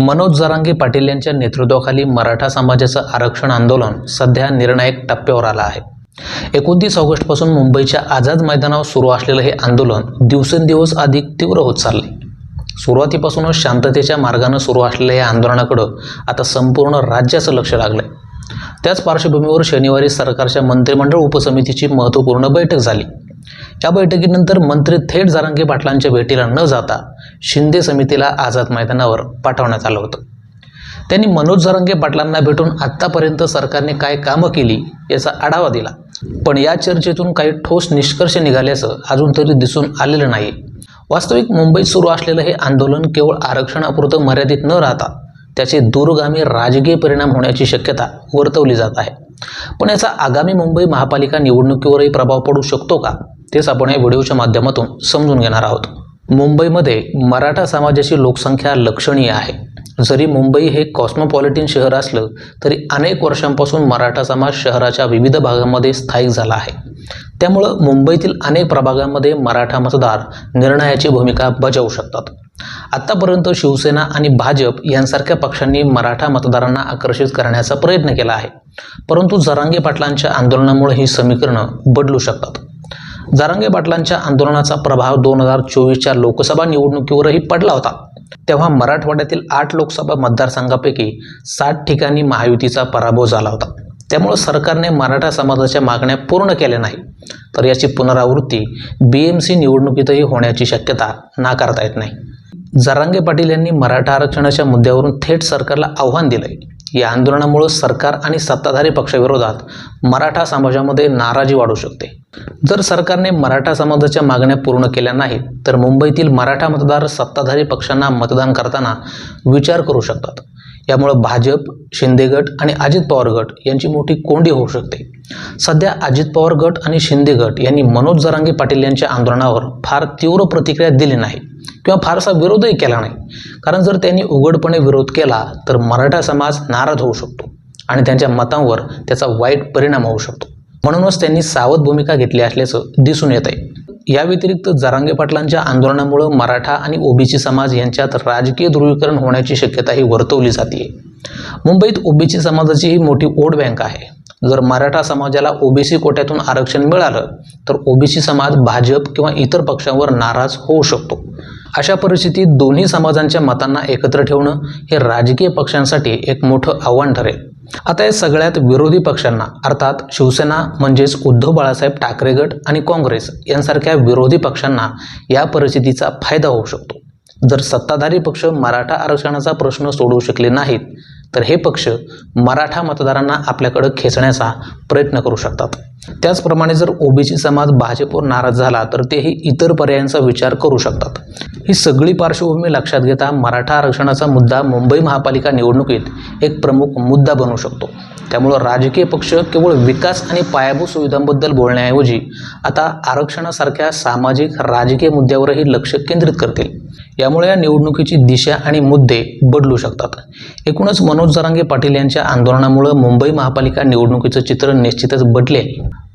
मनोज जरांगे पाटील यांच्या नेतृत्वाखाली मराठा समाजाचं आरक्षण आंदोलन सध्या निर्णायक टप्प्यावर आलं आहे. एकोणतीस ऑगस्टपासून मुंबईच्या आझाद मैदानावर सुरू असलेलं हे आंदोलन दिवसेंदिवस अधिक तीव्र होत चालले सुरुवातीपासूनच शांततेच्या मार्गानं सुरू असलेल्या या आंदोलनाकडं आता संपूर्ण राज्याचं लक्ष लागलंय. त्याच पार्श्वभूमीवर शनिवारी सरकारच्या मंत्रिमंडळ उपसमितीची महत्त्वपूर्ण बैठक झाली. या बैठकीनंतर मंत्री थेट जारांगे पाटलांच्या भेटीला न जाता शिंदे समितीला आझाद मैदानावर पाठवण्यात आलं होतं. त्यांनी मनोज जारंगे पाटलांना भेटून आत्तापर्यंत सरकारने काय कामं केली याचा आढावा दिला. पण या चर्चेतून काही ठोस निष्कर्ष निघाल्याचं अजून तरी दिसून आलेलं नाही. वास्तविक मुंबईत सुरू असलेलं हे आंदोलन केवळ आरक्षणापुरतं मर्यादित न राहता त्याचे दूरगामी राजकीय परिणाम होण्याची शक्यता वर्तवली जात आहे. पण याचा आगामी मुंबई महापालिका निवडणुकीवरही प्रभाव पडू शकतो का? तेच आपण या व्हिडिओच्या माध्यमातून समजून घेणार आहोत. मुंबईमध्ये मराठा समाजाची लोकसंख्या लक्षणीय आहे. जरी मुंबई हे कॉस्मोपॉलिटिन शहर असलं तरी अनेक वर्षांपासून मराठा समाज शहराच्या विविध भागांमध्ये स्थायिक झाला आहे. त्यामुळं मुंबईतील अनेक प्रभागांमध्ये मराठा मतदार निर्णयाची भूमिका बजावू शकतात. आत्तापर्यंत शिवसेना आणि भाजप यांसारख्या पक्षांनी मराठा मतदारांना आकर्षित करण्याचा प्रयत्न केला आहे. परंतु जरांगे पाटलांच्या आंदोलनामुळे ही समीकरणं बदलू शकतात. जरांगे पाटलांच्या आंदोलनाचा प्रभाव दोन हजार चोवीसच्या लोकसभा निवडणुकीवरही पडला होता. तेव्हा मराठवाड्यातील आठ लोकसभा मतदारसंघापैकी सात ठिकाणी महायुतीचा पराभव झाला होता. त्यामुळे सरकारने मराठा समाजाच्या मागण्या पूर्ण केल्या नाही. तर याची पुनरावृत्ती बी एम सी निवडणुकीतही होण्याची शक्यता नाकारता येत नाही. जरांगे पाटील यांनी मराठा आरक्षणाच्या मुद्द्यावरून थेट सरकारला आव्हान दिलं या आंदोलनामुळे सरकार आणि सत्ताधारी पक्षाविरोधात मराठा समाजामध्ये नाराजी वाढू शकते. जर सरकारने मराठा समाजाच्या मागण्या पूर्ण केल्या नाहीत तर मुंबईतील मराठा मतदार सत्ताधारी पक्षांना मतदान करताना विचार करू शकतात. यामुळे भाजप शिंदे गट आणि अजित पवार गट यांची मोठी कोंडी होऊ शकते. सध्या अजित पवार गट आणि शिंदे गट यांनी मनोज जरांगे पाटील यांच्या आंदोलनावर फार तीव्र प्रतिक्रिया दिली नाही किंवा फारसा विरोधही केला नाही. कारण जर त्यांनी उघडपणे विरोध केला तर मराठा समाज नाराज होऊ शकतो आणि त्यांच्या मतांवर त्याचा वाईट परिणाम होऊ शकतो. म्हणूनच त्यांनी सावध भूमिका घेतली असल्याचं दिसून येत आहे या व्यतिरिक्त जरांगे पाटलांच्या आंदोलनामुळं मराठा आणि ओबीसी समाज यांच्यात राजकीय ध्रुवीकरण होण्याची शक्यताही वर्तवली जाते मुंबईत ओबीसी समाजाची ही मोठी वोट बँक आहे. जर मराठा समाजाला ओबीसी कोट्यातून आरक्षण मिळालं तर ओबीसी समाज भाजप किंवा इतर पक्षांवर नाराज होऊ शकतो. अशा परिस्थितीत दोन्ही समाजांच्या मतांना एकत्र ठेवणं हे राजकीय पक्षांसाठी एक मोठं आव्हान ठरेल. आता या सगळ्यात विरोधी पक्षांना अर्थात शिवसेना म्हणजेच उद्धव बाळासाहेब ठाकरे गट आणि काँग्रेस यांसारख्या विरोधी पक्षांना या परिस्थितीचा फायदा होऊ शकतो. जर सत्ताधारी पक्ष मराठा आरक्षणाचा प्रश्न सोडवू शकले नाहीत तर हे पक्ष मराठा मतदारांना आपल्याकडे खेचण्याचा प्रयत्न करू शकतात. त्याचप्रमाणे जर ओबीसी समाज भाजपवर नाराज झाला तर तेही इतर पर्यायांचा विचार करू शकतात. ही सगळी पार्श्वभूमी लक्षात घेता मराठा आरक्षणाचा मुद्दा मुंबई महापालिका निवडणुकीत एक प्रमुख मुद्दा बनू शकतो. त्यामुळं राजकीय पक्ष केवळ विकास आणि पायाभूत सुविधांबद्दल बोलण्याऐवजी आता आरक्षणासारख्या सामाजिक राजकीय मुद्द्यावरही लक्ष केंद्रित करतील. यामुळे या निवडणुकीची दिशा आणि मुद्दे बदलू शकतात. एकूणच मनोज जरांगे पाटील यांच्या आंदोलनामुळं मुंबई महापालिका निवडणुकीचं चित्र निश्चितच बटले.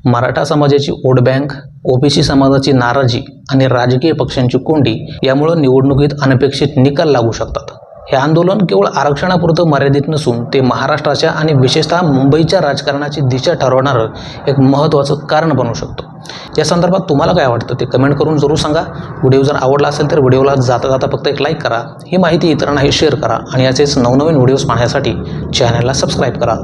मराठा समाजाची वोट बँक ओबीसी समाजाची नाराजी आणि राजकीय पक्षांची कोंडी यामुळं निवडणुकीत अनपेक्षित निकाल लागू शकतात. हे आंदोलन केवळ आरक्षणापुरतं मर्यादित नसून ते महाराष्ट्राच्या आणि विशेषतः मुंबईच्या राजकारणाची दिशा ठरवणारं एक महत्त्वाचं कारण बनू शकतो. या संदर्भात तुम्हाला काय वाटतं ते कमेंट करून जरूर सांगा. व्हिडिओ जर आवडला असेल तर व्हिडिओला जाता जाता फक्त एक लाईक करा. ही माहिती इतरांनाही शेअर करा आणि याचेच नवनवीन व्हिडिओज पाहण्यासाठी चॅनलला सबस्क्राईब करा.